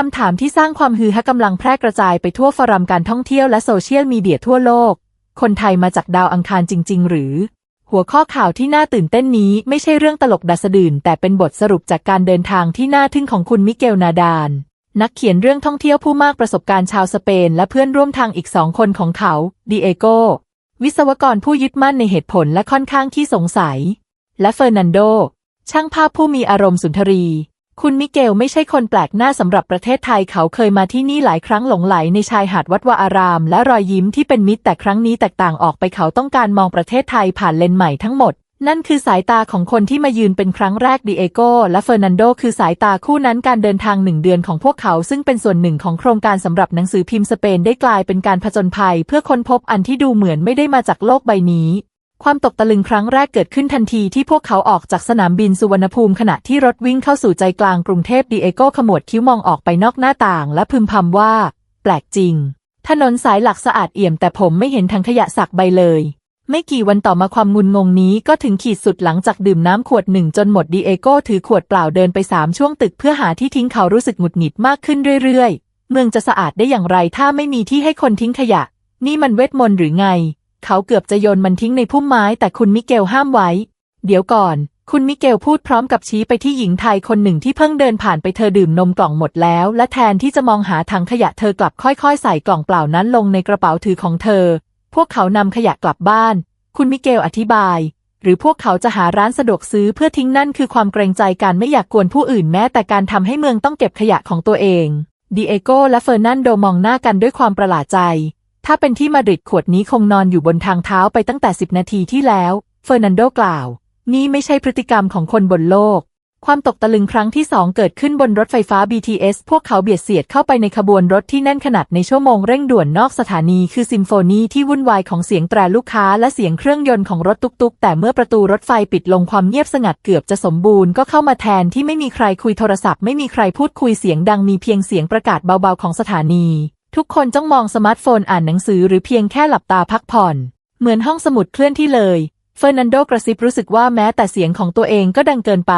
คำถามที่สร้างความฮือฮากำลังแพร่กระจายไปทั่วฟอรัมการท่องเที่ยวและโซเชียลมีเดียทั่วโลก คนไทยมาจากดาวอังคารจริง ๆ หรือ หัวข้อข่าวที่น่าตื่นเต้นนี้ไม่ใช่เรื่องตลกดัสดื่น แต่เป็นบทสรุปจากการเดินทางที่น่าทึ่งของคุณมิเกลนาดาน นักเขียนเรื่องท่องเที่ยวผู้มากประสบการณ์ชาวสเปน และเพื่อนร่วมทางอีกสองคนของเขาดิเอโกวิศวกรผู้ยึดมั่นในเหตุผลและค่อนข้างขี้สงสัย และเฟอร์นันโด ช่างภาพผู้มีอารมณ์สุนทรี คุณมิเกลไม่ใช่คนแปลกหน้าสำหรับประเทศไทยเขาเคยมาที่นี่หลายครั้งหลงไหลในชายหาดวัดวาอาราม และรอยยิ้มที่เป็นมิตรแต่ครั้งนี้แตกต่างออกไปเขาต้องการมองประเทศไทยผ่านเลนส์ใหม่ทั้งหมด นั่นคือสายตาของคนที่มายืนเป็นครั้งแรกดิเอโกและเฟอร์นันโดคือสายตาคู่นั้นการเดินทางหนึ่งเดือนของพวกเขาซึ่งเป็นส่วนหนึ่งของโครงการสำหรับหนังสือพิมพ์สเปนได้กลายเป็นการผจญภัย เพื่อค้นพบอันที่ดูเหมือนไม่ได้มาจากโลกใบนี้ ความตกตะลึงครั้งแรกเกิดขึ้นทันทีที่พวกเขาออกจากสนามบินสุวรรณภูมิขณะที่รถวิ่งเข้าสู่ใจกลางกรุงเทพดิเอโกขมวดคิ้วมองออกไปนอกหน้าต่างและพึมพำว่า แปลกจริง ถนนสายหลักสะอาดเอี่ยมแต่ผมไม่เห็นถังขยะสักใบเลย ไม่กี่วันต่อมาความงุนงงนี้ก็ถึงขีดสุดหลังจากดื่มน้ำขวดหนึ่งจนหมดดิเอโกถือขวดเปล่าเดินไปสามช่วงตึกเพื่อหาที่ทิ้งเขารู้สึกหงุดหงิดมากขึ้นเรื่อยๆ เมืองจะสะอาดได้อย่างไรถ้าไม่มีที่ให้คนทิ้งขยะ นี่มันเวทมนต์หรือไง เขาเกือบจะโยนมันทิ้งในพุ่มไม้แต่คุณมิเกลห้ามไว้ เดี๋ยวก่อน คุณมิเกลพูดพร้อมกับชี้ไปที่หญิงไทยคนหนึ่งที่เพิ่งเดินผ่านไปเธอดื่มนมกล่องหมดแล้ว และแทนที่จะมองหาถังขยะเธอกลับค่อยๆ ใส่กล่องเปล่านั้นลงในกระเป๋าถือของเธอ พวกเขานำขยะกลับบ้าน คุณมิเกลอธิบาย หรือพวกเขาจะหาร้านสะดวกซื้อเพื่อทิ้งนั่นคือความเกรงใจการไม่อยากกวนผู้อื่นแม้แต่การทำให้เมืองต้องเก็บขยะของตัวเองดิเอโกและเฟอร์นันโดมองหน้ากันด้วยความประหลาดใจ ถ้าเป็นที่มาดริดขวดนี้คงนอนอยู่บนทางเท้าไปตั้งแต่10นาทีที่แล้ว เฟอร์นันโดกล่าว นี่ไม่ใช่พฤติกรรมของคนบนโลก ความตกตะลึงครั้งที่สองเกิดขึ้นบนรถไฟฟ้า BTS พวกเขาเบียดเสียดเข้าไปในขบวนรถที่แน่นขนาดในชั่วโมงเร่งด่วนนอกสถานีคือซิมโฟนีที่วุ่นวายของเสียงแตรลูกค้าและเสียงเครื่องยนต์ของรถตุกๆ แต่เมื่อประตูรถไฟปิดลงความเงียบสงัดเกือบจะสมบูรณ์ก็เข้ามาแทนที่ไม่มีใครคุยโทรศัพท์ไม่มีใครพูดคุยเสียงดังมีเพียงเสียงประกาศเบาๆของสถานี ทุกคนจ้องมองสมาร์ทโฟนอ่านหนังสือหรือเพียงแค่หลับตาพักผ่อน เหมือนห้องสมุดเคลื่อนที่เลย เฟอร์นันโดกระซิบรู้สึกว่าแม้แต่เสียงของตัวเองก็ดังเกินไป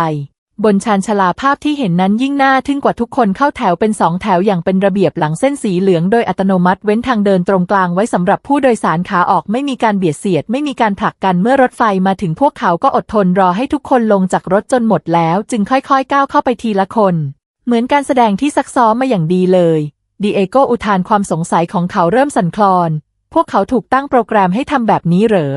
บนชานชลาภาพที่เห็นนั้นยิ่งน่าทึ่งกว่าทุกคนเข้าแถวเป็นสองแถวอย่างเป็นระเบียบหลังเส้นสีเหลืองโดยอัตโนมัติเว้นทางเดินตรงกลางไว้สำหรับผู้โดยสารขาออกไม่มีการเบียดเสียด ไม่มีการผลักกันเมื่อรถไฟมาถึงพวกเขาก็อดทนรอให้ทุกคนลงจากรถจนหมดแล้ว จึงค่อยๆ ก้าวเข้าไปทีละคน เหมือนการแสดงที่ซักซ้อมมาอย่างดีเลย ดิเอโกอุทานความสงสัยของเขาเริ่มสั่นคลอน พวกเขาถูกตั้งโปรแกรมให้ทำแบบนี้เหรอ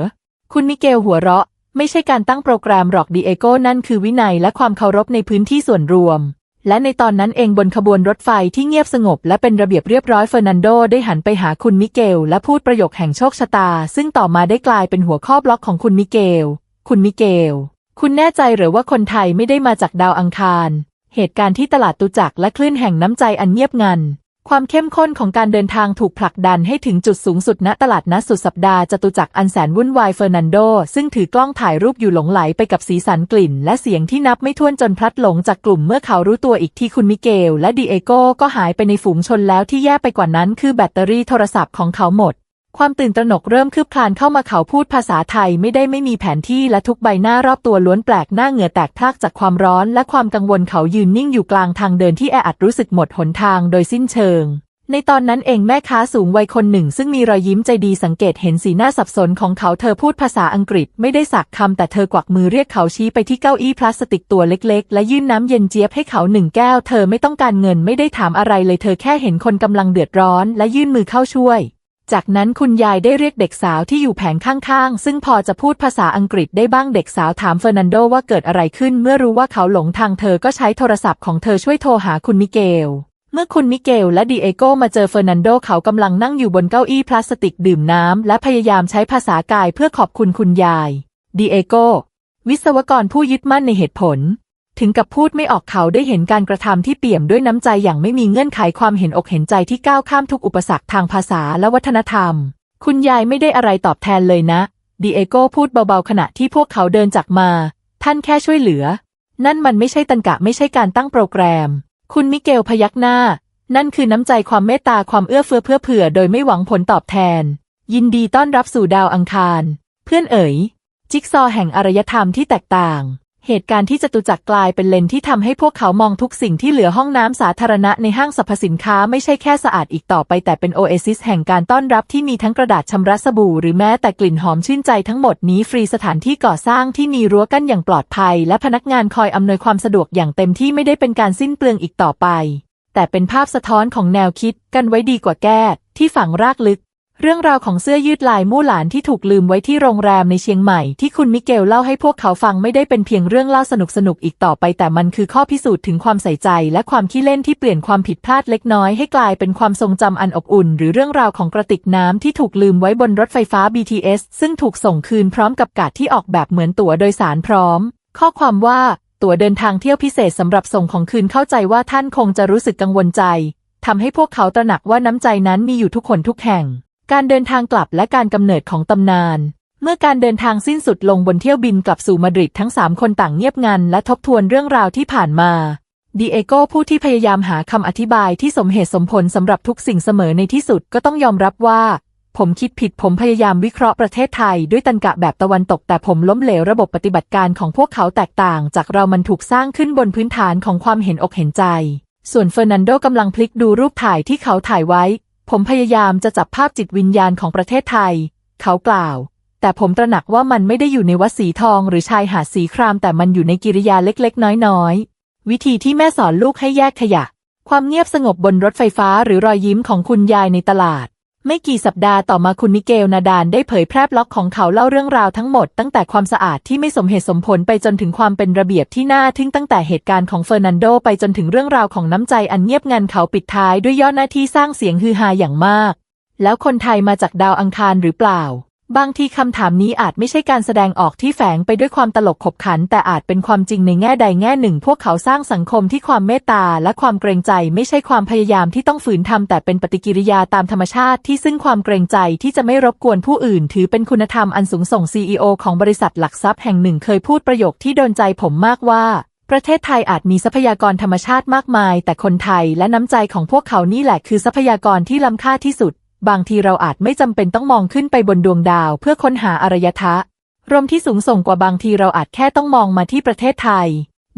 คุณมิเกลหัวเราะ ไม่ใช่การตั้งโปรแกรมหรอกดิเอโกนั่นคือวินัยและความเคารพในพื้นที่ส่วนรวม และในตอนนั้นเองบนขบวนรถไฟที่เงียบสงบและเป็นระเบียบเรียบร้อยเฟอร์นันโดได้หันไปหาคุณมิเกลและพูดประโยคแห่งโชคชะตา ซึ่งต่อมาได้กลายเป็นหัวข้อบล็อกของคุณมิเกล คุณมิเกล คุณแน่ใจหรือว่าคนไทยไม่ได้มาจากดาวอังคาร เหตุการณ์ที่ตลาดตุจักและคลื่นแห่งน้ำใจอันเงียบงัน ความเข้มข้นของการเดินทางถูกผลักดันให้ถึงจุดสูงสุดณตลาดนัดสุดสัปดาห์จตุจักรอันแสนวุ่นวายเฟอร์นันโด ซึ่งถือกล้องถ่ายรูปอยู่หลงไหลไปกับสีสันกลิ่น และเสียงที่นับไม่ถ้วนจนพลัดหลงจากกลุ่มเมื่อเขารู้ตัวอีกที่คุณมิเกล และดิเอโกก็หายไปในฝูงชนแล้วที่แย่ไปกว่านั้นคือแบตเตอรี่โทรศัพท์ของเขาหมด ความตื่นตระหนกเริ่มคืบคลานเข้ามาเขาพูดภาษาไทยไม่ได้ไม่มีแผนที่และทุกใบหน้ารอบตัวล้วนแปลกหน้าเหงื่อแตกพากจากความร้อนและความกังวลเขายืนนิ่งอยู่กลางทางเดินที่แออัดรู้สึกหมดหนทางโดยสิ้นเชิง ในตอนนั้นเองแม่ค้าสูงวัยคนหนึ่ง ซึ่งมีรอยยิ้มใจดีสังเกตเห็นสีหน้าสับสนของเขาเธอพูดภาษาอังกฤษไม่ได้สักคำแต่เธอกวักมือเรียกเขาชี้ไปที่เก้าอี้พลาสติกตัวเล็ก ๆ และยื่นน้ำเย็นเจี๊ยบให้เขาหนึ่งแก้วเธอไม่ต้องการเงินไม่ได้ถามอะไรเลยเธอแค่เห็นคนกำลังเดือดร้อน และยื่นมือเข้าช่วย จากนั้นคุณยายได้เรียกเด็กสาวที่อยู่แผงข้างๆ ซึ่งพอจะพูดภาษาอังกฤษได้บ้างเด็กสาวถามเฟอร์นันโดว่าเกิดอะไรขึ้น เมื่อรู้ว่าเขาหลงทางเธอก็ใช้โทรศัพท์ของเธอช่วยโทรหาคุณมิเกล เมื่อคุณมิเกลและดิเอโกมาเจอเฟอร์นันโดเขากำลังนั่งอยู่บนเก้าอี้พลาสติกดื่มน้ำและพยายามใช้ภาษากายเพื่อขอบคุณคุณยายดิเอโกวิศวกรผู้ยึดมั่นในเหตุผล ถึงกับพูดไม่ออกเขาได้เห็นการกระทำที่เปี่ยมด้วยน้ำใจอย่างไม่มีเงื่อนไขความเห็นอกเห็นใจที่ก้าวข้ามทุกอุปสรรคทางภาษาและวัฒนธรรม คุณยายไม่ได้อะไรตอบแทนเลยนะดิเอโก้พูดเบาๆขณะที่พวกเขาเดินจากมา ท่านแค่ช่วยเหลือ นั่นมันไม่ใช่ตันกะไม่ใช่การตั้งโปรแกรม คุณมิเกลพยักหน้า นั่นคือน้ำใจความเมตตาความเอื้อเฟื้อเพื่อเผื่อโดยไม่หวังผลตอบแทน ยินดีต้อนรับสู่ดาวอังคาร เพื่อนเอ๋ย จิ๊กซอแห่งอารยธรรมที่แตกต่าง เหตุการณ์ที่จตุจักรกลายเป็นเลนที่ทำให้พวกเขามองทุกสิ่งที่เหลือห้องน้ำสาธารณะในห้างสรรพสินค้าไม่ใช่แค่สะอาดอีกต่อไปแต่เป็นโอเอซิสแห่งการต้อนรับที่มีทั้งกระดาษชำระสบู่หรือแม้แต่กลิ่นหอมชื่นใจทั้งหมดนี้ฟรีสถานที่ก่อสร้างที่มีรั้วกั้นอย่างปลอดภัย และพนักงานคอยอำนวยความสะดวกอย่างเต็มที่ไม่ได้เป็นการสิ้นเปลืองอีกต่อไป แต่เป็นภาพสะท้อนของแนวคิดกันไว้ดีกว่าแก้ที่ฝังรากลึก เรื่องราวของเสื้อยืดลายมู่หลานที่ถูกลืมไว้ที่โรงแรมในเชียงใหม่ที่คุณมิเกลเล่าให้พวกเขาฟังไม่ได้เป็นเพียงเรื่องเล่าสนุกสนุกอีกต่อไป แต่มันคือข้อพิสูจน์ถึงความใส่ใจ และความขี้เล่นที่เปลี่ยนความผิดพลาดเล็กน้อยให้กลายเป็นความทรงจำอันอบอุ่น หรือเรื่องราวของกระติกน้ำที่ถูกลืมไว้บนรถไฟฟ้า BTS ซึ่งถูกส่งคืนพร้อมกับการ์ดที่ออกแบบเหมือนตั๋วโดยสารพร้อม ข้อความว่าตั๋วเดินทางเที่ยวพิเศษสำหรับส่งของคืนเข้าใจว่าท่านคงจะรู้สึกกังวลใจทำให้พวกเขาตระหนักว่าน้ำใจนั้นมีอยู่ทุกคนทุกแห่ง การเดินทางกลับและการกำเนิดของตำนาน เมื่อการเดินทางสิ้นสุดลงบนเที่ยวบินกลับสู่มาดริดทั้งสามคนต่างเงียบงันและทบทวนเรื่องราวที่ผ่านมาดิเอโกผู้ที่พยายามหาคำอธิบายที่สมเหตุสมผลสำหรับทุกสิ่งเสมอในที่สุดก็ต้องยอมรับว่า ผมคิดผิดผมพยายามวิเคราะห์ประเทศไทยด้วยตันกะแบบตะวันตก แต่ผมล้มเหลวระบบปฏิบัติการของพวกเขาแตกต่าง จากเรามันถูกสร้างขึ้นบนพื้นฐานของความเห็นอกเห็นใจ ส่วนเฟอร์นันโดกำลังพลิกดูรูปถ่ายที่เขาถ่ายไว้ ผมพยายามจะจับภาพจิตวิญญาณของประเทศไทย เขากล่าว แต่ผมตระหนักว่ามันไม่ได้อยู่ในวัดสีทองหรือชายหาดสีครามแต่มันอยู่ในกิริยาเล็กๆ น้อยๆ วิธีที่แม่สอนลูกให้แยกขยะ ความเงียบสงบบนรถไฟฟ้าหรือรอยยิ้มของคุณยายในตลาด ไม่กี่สัปดาห์ต่อมาคุณมิเกลนาดานได้เผยแพร่บล็อกของเขาเล่าเรื่องราวทั้งหมดตั้งแต่ความสะอาดที่ไม่สมเหตุสมผลไปจนถึงความเป็นระเบียบที่น่าทึ่งตั้งแต่เหตุการณ์ของเฟอร์นันโดไปจนถึงเรื่องราวของน้ำใจอันเงียบงันเขาปิดท้ายด้วยยอดหน้าที่สร้างเสียงฮือฮาอย่างมาก แล้วคนไทยมาจากดาวอังคารหรือเปล่า บางทีคำถามนี้อาจไม่ใช่การแสดงออกที่แฝงไปด้วยความตลกขบขัน แต่อาจเป็นความจริงในแง่ใดแง่หนึ่ง พวกเขาสร้างสังคมที่ความเมตตาและความเกรงใจไม่ใช่ความพยายามที่ต้องฝืนทำแต่เป็นปฏิกิริยาตามธรรมชาติที่ซึ่งความเกรงใจที่จะไม่รบกวนผู้อื่น ถือเป็นคุณธรรมอันสูงส่ง CEO ของบริษัทหลักทรัพย์แห่งหนึ่งเคยพูดประโยคที่โดนใจผมมากว่าประเทศไทยอาจมีทรัพยากรธรรมชาติมากมาย แต่คนไทยและน้ำใจของพวกเขานี่แหละคือทรัพยากรที่ล้ำค่าที่สุด บางทีเราอาจไม่จำเป็นต้องมองขึ้นไปบนดวงดาวเพื่อค้นหาอารยธะรมที่สูงส่งกว่าบางทีเราอาจแค่ต้องมองมาที่ประเทศไทย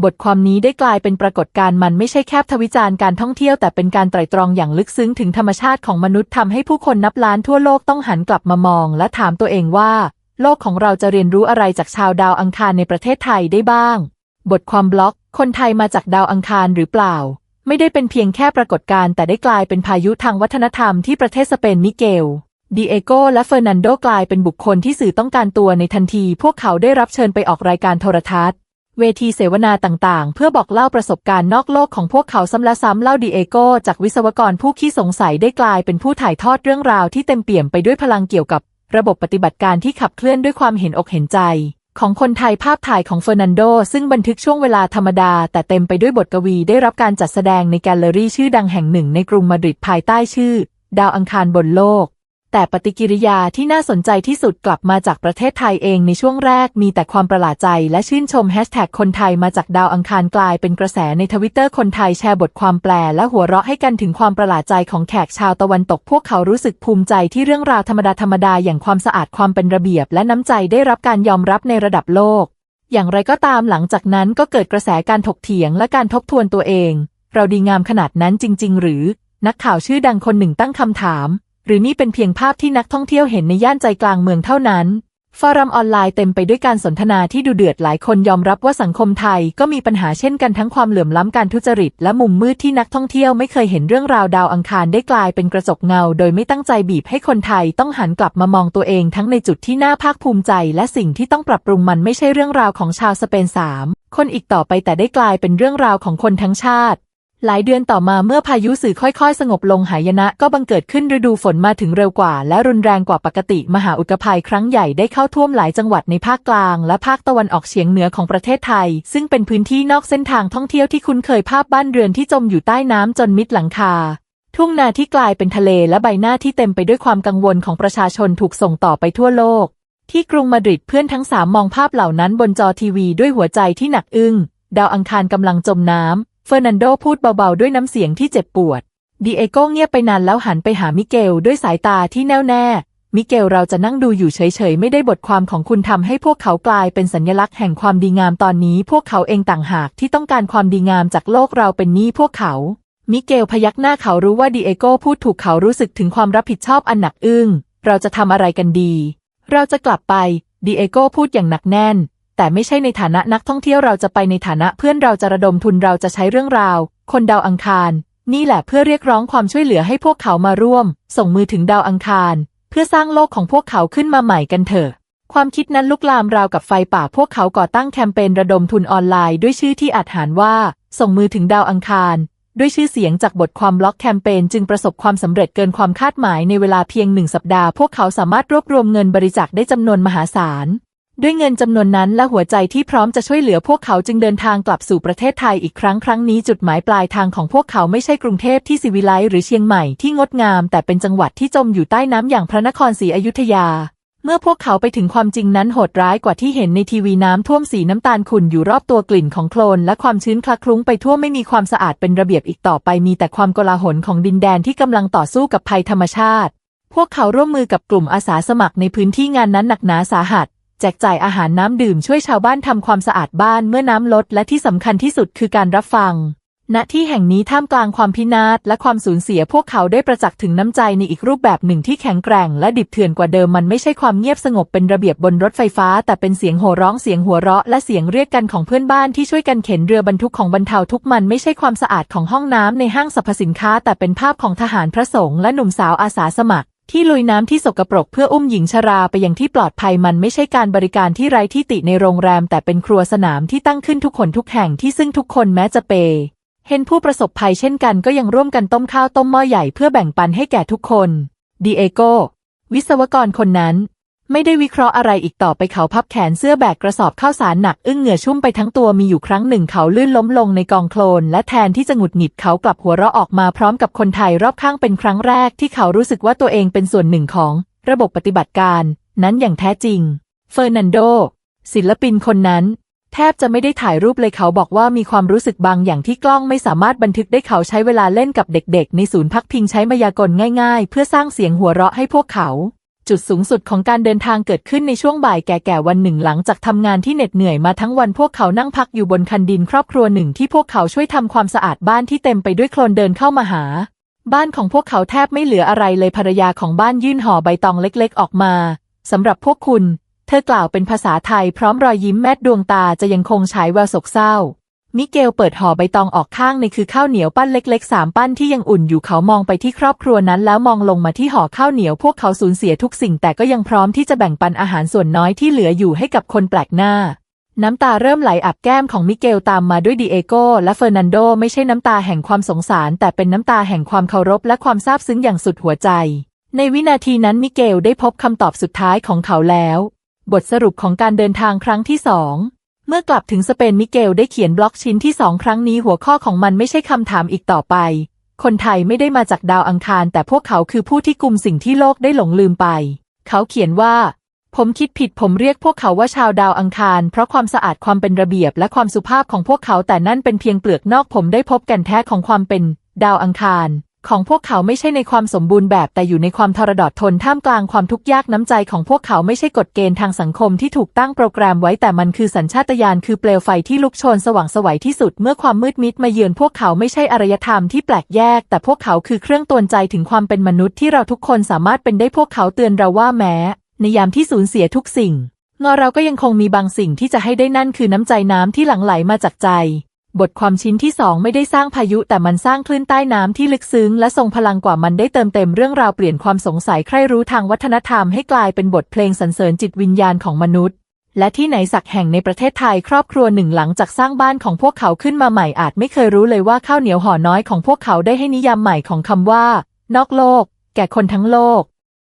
บทความนี้ได้กลายเป็นปรากฏการณ์มันไม่ใช่แค่ทวิจารณ์การท่องเที่ยวแต่เป็นการไตร่ตรองอย่างลึกซึ้งถึงธรรมชาติของมนุษย์ทำให้ผู้คนนับล้านทั่วโลกต้องหันกลับมามอง และถามตัวเองว่า โลกของเราจะเรียนรู้อะไรจากชาวดาวอังคารในประเทศไทยได้บ้าง บทความบล็อก คนไทยมาจากดาวอังคารหรือเปล่า ไม่ได้เป็นเพียงแค่ปรากฏการณ์แต่ได้กลายเป็นพายุทางวัฒนธรรมที่ประเทศสเปนมิเกลดิเอโกและเฟอร์นันโดกลายเป็นบุคคลที่สื่อต้องการตัวในทันที พวกเขาได้รับเชิญไปออกรายการโทรทัศน์ เวทีเสวนาต่างๆ เพื่อบอกเล่าประสบการณ์นอกโลกของพวกเขาซ้ำและซ้ำเล่าดิเอโกจากวิศวกรผู้ขี้สงสัยได้กลายเป็นผู้ถ่ายทอดเรื่องราวที่เต็มเปี่ยมไปด้วยพลังเกี่ยวกับ ระบบปฏิบัติการที่ขับเคลื่อนด้วยความเห็นอกเห็นใจ ของคนไทยภาพถ่ายของเฟอร์นันโด ซึ่งบันทึกช่วงเวลาธรรมดา แต่เต็มไปด้วยบทกวีได้รับการจัดแสดงในแกลเลอรี่ชื่อดังแห่งหนึ่งในกรุงมาดริดภายใต้ชื่อ ดาวอังคารบนโลก แต่ปฏิกิริยาที่น่าสนใจที่สุดกลับมาจากประเทศไทยเองในช่วงแรกมีแต่ความประหลาดใจและชื่นชมแฮชแท็กคนไทยมาจากดาวอังคารกลายเป็นกระแสในทวิตเตอร์คนไทยแชร์บทความแปลและหัวเราะให้กันถึงความประหลาดใจของแขกชาวตะวันตกพวกเขารู้สึกภูมิใจที่เรื่องราวธรรมดาธรรมดาอย่างความสะอาดความเป็นระเบียบ และน้ำใจได้รับการยอมรับในระดับโลก อย่างไรก็ตามหลังจากนั้นก็เกิดกระแสการถกเถียงและการทบทวนตัวเอง เราดีงามขนาดนั้นจริง ๆ หรือ นักข่าวชื่อดังคนหนึ่งตั้งคำถาม หรือนี่เป็นเพียงภาพที่นักท่องเที่ยวเห็นในย่านใจกลางเมืองเท่านั้น ฟอรัมออนไลน์เต็มไปด้วยการสนทนาที่ดูเดือดหลายคนยอมรับว่าสังคมไทยก็มีปัญหาเช่นกันทั้งความเหลื่อมล้ำการทุจริต และมุมมืดที่นักท่องเที่ยวไม่เคยเห็นเรื่องราวดาวอังคารได้กลายเป็นกระจกเงา โดยไม่ตั้งใจบีบให้คนไทยต้องหันกลับมามองตัวเองทั้งในจุดที่น่าภาคภูมิใจ และสิ่งที่ต้องปรับปรุงมันไม่ใช่เรื่องราวของชาวสเปนสามคนอีกต่อไปแต่ได้กลายเป็นเรื่องราวของคนทั้งชาติ หลายเดือนต่อมาเมื่อพายุสื่อค่อยๆ สงบลงหายนะก็บังเกิดขึ้นฤดูฝนมาถึงเร็วกว่า และรุนแรงกว่าปกติ มหาอุกภัยครั้งใหญ่ได้เข้าท่วมหลายจังหวัดในภาคกลาง และภาคตะวันออกเฉียงเหนือของประเทศไทย ซึ่งเป็นพื้นที่นอกเส้นทางท่องเที่ยวที่คุ้นเคยภาพบ้านเรือนที่จมอยู่ใต้น้ำจนมิดหลังคาทุ่งนาที่กลายเป็นทะเลและใบหน้าที่เต็มไปด้วยความกังวลของประชาชนถูกส่งต่อไปทั่วโลก ที่กรุงมาดริดเพื่อนทั้งสามมองภาพเหล่านั้นบนจอทีวีด้วยหัวใจที่หนักอึ้งดาวอังคารกำลังจมน้ำ เฟอร์นันโดพูดเบาๆด้วยน้ำเสียงที่เจ็บปวดดีเอโก้เงียบไปนานแล้วหันไปหามิเกลด้วยสายตาที่แน่วแน่ มิเกลเราจะนั่งดูอยู่เฉยๆ ไม่ได้บทความของคุณทำให้พวกเขากลายเป็นสัญลักษณ์แห่งความดีงามตอนนี้ พวกเขาเองต่างหากที่ต้องการความดีงามจากโลกเราเป็นหนี้พวกเขา มิเกลพยักหน้าเขารู้ว่าดีเอโก้พูดถูกเขารู้สึกถึงความรับผิดชอบอันหนักอึ้ง เราจะทำอะไรกันดี เราจะกลับไปดีเอโก้พูดอย่างหนักแน่น แต่ไม่ใช่ในฐานะนักท่องเที่ยวเราจะไปในฐานะเพื่อนเราจะระดมทุนเราจะใช้เรื่องราว คนดาวอังคาร นี่แหละเพื่อเรียกร้องความช่วยเหลือให้พวกเขามาร่วม ส่งมือถึงดาวอังคาร เพื่อสร้างโลกของพวกเขาขึ้นมาใหม่กันเถอะ ความคิดนั้นลุกลามราวกับไฟป่าพวกเขาก่อตั้งแคมเปญระดมทุนออนไลน์ด้วยชื่อที่อาจหารว่า ส่งมือถึงดาวอังคารด้วยชื่อเสียงจากบทความบล็อกแคมเปญจึงประสบความสำเร็จเกินความคาดหมายในเวลาเพียงหนึ่งสัปดาห์ พวกเขาสามารถรวบรวมเงินบริจาคได้จำนวนมหาศาล ด้วยเงินจำนวนนั้นและหัวใจที่พร้อมจะช่วยเหลือพวกเขาจึงเดินทางกลับสู่ประเทศไทยอีกครั้งครั้งนี้จุดหมายปลายทางของพวกเขาไม่ใช่กรุงเทพที่สิวิไลหรือเชียงใหม่ที่งดงาม แต่เป็นจังหวัดที่จมอยู่ใต้น้ำอย่างพระนครศรีอยุธยา เมื่อพวกเขาไปถึงความจริงนั้นโหดร้ายกว่าที่เห็นในทีวีน้ำท่วมสีน้ำตาลขุ่นอยู่รอบตัวกลิ่นของโคลนและความชื้นคละคลุ้งไปทั่วไม่มีความสะอาดเป็นระเบียบอีกต่อไปมีแต่ความโกลาหลของดินแดนที่กำลังต่อสู้กับภัยธรรมชาติ พวกเขาร่วมมือกับกลุ่มอาสาสมัครในพื้นที่งานนั้นหนักหนาสาหัส จกจ่ายอาหารน้ำดื่มช่วยชาวบ้านทำความสะอาดบ้านเมื่อน้ำลดและที่สำคัญที่สุดคือการรับฟัง ณที่แห่งนี้ท่ามกลางความพินาศและความสูญเสียพวกเขาได้ประจักษ์ถึงน้ำใจในอีกรูปแบบหนึ่งที่แข็งแกร่งและดิบเถื่อนกว่าเดิมมันไม่ใช่ความเงียบสงบเป็นระเบียบบนรถไฟฟ้า แต่เป็นเสียงโห่ร้องเสียงหัวเราะและเสียงเรียกกันของเพื่อนบ้านที่ช่วยกันเข็นเรือบรรทุกของบรรเทาทุกมันไม่ใช่ความสะอาดของห้องน้ำในห้างสรรพสินค้า แต่เป็นภาพของทหารพระสงฆ์และหนุ่มสาวอาสาสมัคร ที่ลุยน้ำที่สกปรกเพื่ออุ้มหญิงชราไปยังที่ปลอดภัยมันไม่ใช่การบริการที่ไร้ที่ติในโรงแรม แต่เป็นครัวสนามที่ตั้งขึ้นทุกคนทุกแห่งที่ซึ่งทุกคนแม้จะเปย์เห็นผู้ประสบภัยเช่นกันก็ยังร่วมกันต้มข้าวต้มหม้อใหญ่เพื่อแบ่งปันให้แก่ทุกคน ดีเอโกวิศวกรคนนั้น ไม่ได้วิเคราะห์อะไรอีกต่อไปเขาพับแขนเสื้อแบกกระสอบข้าวสารหนัก อึ้งเหงื่อชุ่มไปทั้งตัวมีอยู่ครั้งหนึ่งเขาลื่นล้มลงในกองโคลน และแทนที่จะหงุดหงิดเขากลับหัวเราะออกมาพร้อมกับคนไทยรอบข้างเป็นครั้งแรกที่เขารู้สึกว่าตัวเองเป็นส่วนหนึ่งของ ระบบปฏิบัติการ นั้นอย่างแท้จริง เฟอร์นันโด ศิลปินคนนั้น แทบจะไม่ได้ถ่ายรูปเลยเขาบอกว่ามีความรู้สึกบางอย่างที่กล้องไม่สามารถบันทึกได้เขาใช้เวลาเล่นกับเด็ก ๆ ในศูนย์พักพิงใช้มายากลง่าย ๆ เพื่อสร้างเสียงหัวเราะให้พวกเขา จุดสูงสุดของการเดินทางเกิดขึ้นในช่วงบ่ายแก่ๆวันหนึ่งหลังจากทำงานที่เหน็ดเหนื่อยมาทั้งวันพวกเขานั่งพักอยู่บนคันดินครอบครัวหนึ่งที่พวกเขาช่วยทำความสะอาดบ้านที่เต็มไปด้วยโคลนเดินเข้ามาหา บ้านของพวกเขาแทบไม่เหลืออะไรเลยภรรยาของบ้านยื่นห่อใบตองเล็ก ๆ ออกมาสำหรับพวกคุณ เธอกล่าวเป็นภาษาไทยพร้อมรอยยิ้มแม้ดวงตาจะยังคงฉายแววโศกเศร้า มิเกลเปิดห่อใบตองออกข้างในคือข้าวเหนียวปั้นเล็กๆสามปั้นที่ยังอุ่นอยู่เขามองไปที่ครอบครัวนั้น แล้วมองลงมาที่ห่อข้าวเหนียวพวกเขาสูญเสียทุกสิ่งแต่ก็ยังพร้อมที่จะแบ่งปันอาหารส่วนน้อยที่เหลืออยู่ให้กับคนแปลกหน้า น้ำตาเริ่มไหลอาบแก้มของมิเกลตามมาด้วยดิเอโกและเฟอร์นันโดไม่ใช่น้ำตาแห่งความสงสาร แต่เป็นน้ำตาแห่งความเคารพและความซาบซึ้งอย่างสุดหัวใจ ในวินาทีนั้นมิเกลได้พบคำตอบสุดท้ายของเขาแล้ว บทสรุปของการเดินทางครั้งที่สอง เมื่อกลับถึงสเปนมิเกลได้เขียนบล็อกชิ้นที่สองครั้งนี้หัวข้อของมันไม่ใช่คำถามอีกต่อไป คนไทยไม่ได้มาจากดาวอังคาร แต่พวกเขาคือผู้ที่กลุ่มสิ่งที่โลกได้หลงลืมไป เขาเขียนว่า ผมคิดผิดผมเรียกพวกเขาว่าชาวดาวอังคาร เพราะความสะอาดความเป็นระเบียบและความสุภาพของพวกเขาแต่นั่นเป็นเพียงเปลือกนอกผมได้พบกันแท้ของความเป็น ดาวอังคาร ของพวกเขาไม่ใช่ในความสมบูรณ์แบบแต่อยู่ในความทรดอดทนท่ามกลางความทุกข์ยากน้ำใจของพวกเขาไม่ใช่กฎเกณฑ์ทางสังคมที่ถูกตั้งโปรแกรมไว้แต่มันคือสัญชาตญาณคือเปลวไฟที่ลุกโชนสว่างสวัยที่สุดเมื่อความมืดมิดมาเยือนพวกเขาไม่ใช่อารยธรรมที่แปลกแยก แต่พวกเขาคือเครื่องตวนใจถึงความเป็นมนุษย์ที่เราทุกคนสามารถเป็นได้พวกเขาเตือนเราว่าแม้ ในยามที่สูญเสียทุกสิ่งงอเราก็ยังคงมีบางสิ่งที่จะให้ได้นั่นคือน้ำใจน้ำที่หลั่งไหลมาจากใจ บทความชิ้นที่สองไม่ได้สร้างพายุแต่มันสร้างคลื่นใต้น้ำที่ลึกซึ้งและทรงพลังกว่ามันได้เติมเต็มเรื่องราวเปลี่ยนความสงสัยใครรู้ทางวัฒนธรรมให้กลายเป็นบทเพลงสรรเสริญจิตวิญญาณของมนุษย์ และที่ไหนสักแห่งในประเทศไทยครอบครัวหนึ่งหลังจากสร้างบ้านของพวกเขาขึ้นมาใหม่อาจไม่เคยรู้เลยว่าข้าวเหนียวห่อน้อยของพวกเขาได้ให้นิยามใหม่ของคำว่า นอกโลก แก่คนทั้งโลก